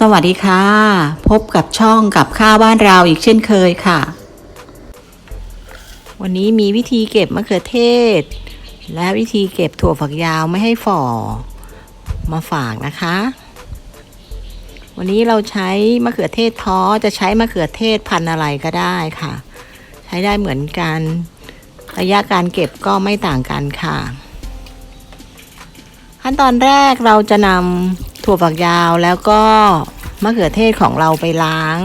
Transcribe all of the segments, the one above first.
สวัสดีค่ะ พบกับช่องกับข้าวบ้านเราอีกเช่นเคยค่ะ วันนี้มีวิธีเก็บมะเขือเทศ และวิธีเก็บถั่วฝักยาวไม่ให้ฝ่อมาฝากนะคะ วันนี้เราใช้มะเขือเทศท้อจะใช้มะเขือเทศพันอะไรก็ได้ค่ะ ใช้ได้เหมือนกันระยะการเก็บก็ไม่ต่างกันค่ะ ขั้นตอนแรกเราจะนำ ถั่วฝักยาวแล้วก็มะเขือเทศของเราไปล้าง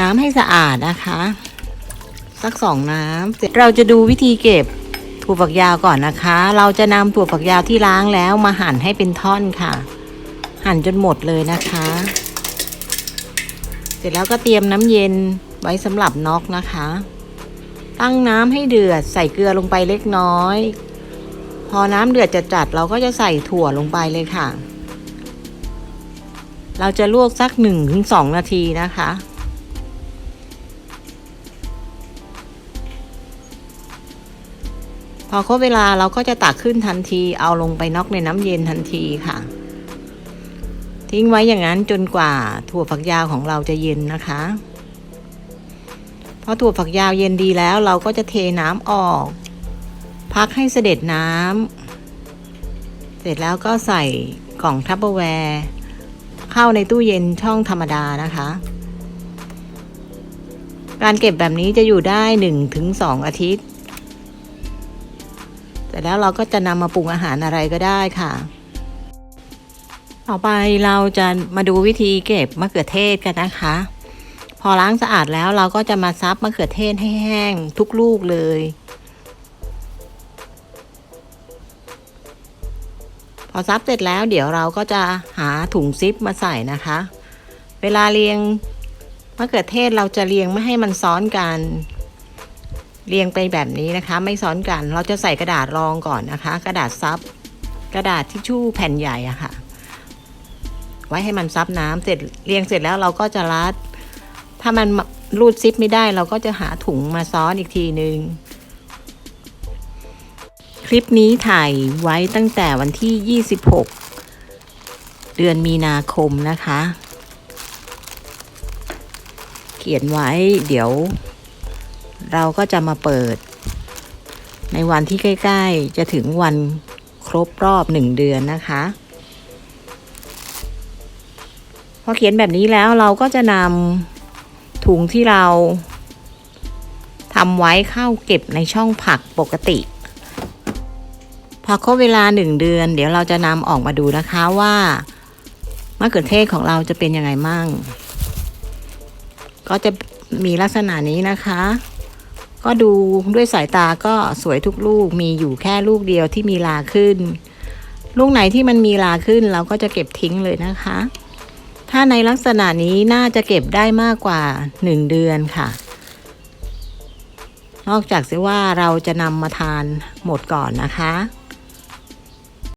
น้ำให้สะอาดนะคะ สักสองน้ำเเราจะดูวิธีเก็บถั่วฝักยาวก่อนนะคะ เราจะนำถั่วฝักยาวที่ล้างแล้วมาหั่นให้เป็นท่อนค่ะ หั่นจนหมดเลยนะคะ เสร็จแล้วก็เตรียมน้ำเย็นไว้สำหรับน็อกนะคะ ตั้งน้ำให้เดือดใส่เกลือลงไปเล็กน้อย พอน้ำเดือดจัดเราก็จะใส่ถั่วลงไปเลยค่ะ เราจะลวกสักหนึ่งถึงสองนาทีนะคะ พอครบเวลาเราก็จะตักขึ้นทันที เอาลงไปน็อกในน้ำเย็นทันทีค่ะ ทิ้งไว้อย่างนั้นจนกว่าถั่วฝักยาวของเราจะเย็นนะคะพอถั่วฝักยาวเย็นดีแล้ว เราก็จะเทน้ำออก พักให้เสด็จน้ำ เสร็จแล้วก็ใส่กล่องทัพเปอร์แวร์เข้าในตู้เย็นช่องธรรมดานะคะ การเก็บแบบนี้จะอยู่ได้หนึ่งถึงสองอาทิตย์ เสร็จแล้วเราก็จะนำมาปรุงอาหารอะไรก็ได้ค่ะ ต่อไปเราจะมาดูวิธีเก็บมะเขือเทศกันนะคะ พอล้างสะอาดแล้วเราก็จะมาซับมะเขือเทศให้แห้งทุกลูกเลย อซับเสร็จแล้วเดี๋ยวเราก็จะหาถุงซิปมาใส่นะคะ เวลาเรียงมะเขือเทศเราจะเรียงไม่ให้มันซ้อนกันเรียงไปแบบนี้นะคะ ไม่ซ้อนกันเราจะใส่กระดาษรองก่อนนะคะ กระดาษซับกระดาษทิชชู่แผ่นใหญ่อะค่ะ ไว้ให้มันซับน้ำเสร็จเรียงเสร็จแล้วเราก็จะรัด ถ้ามันรูดซิปไม่ได้ เราก็จะหาถุงมาซ้อนอีกทีนึง คลิปนี้ถ่ายไว้ตั้งแต่วันที่ 26 เดือนมีนาคมนะคะ เขียนไว้เดี๋ยว เราก็จะมาเปิด ในวันที่ใกล้ ๆ จะถึงวันครบรอบหนึ่งเดือนนะคะ พอเขียนแบบนี้แล้วเราก็จะนำถุงที่เราทำไว้เข้าเก็บในช่องผักปกติ พอครบเวลาหนึ่งเดือน เดี๋ยวเราจะนำออกมาดูนะคะว่ามะเขือเทศของเราจะเป็นยังไงมั่ง ก็จะมีลักษณะนี้นะคะ ก็ดูด้วยสายตาก็สวยทุกลูกมีอยู่แค่ลูกเดียวที่มีลาขึ้น ลูกไหนที่มันมีลาขึ้นเราก็จะเก็บทิ้งเลยนะคะ ถ้าในลักษณะนี้น่าจะเก็บได้มากกว่าหนึ่งเดือนค่ะ นอกจากเสียว่าเราจะนำมาทานหมดก่อนนะคะ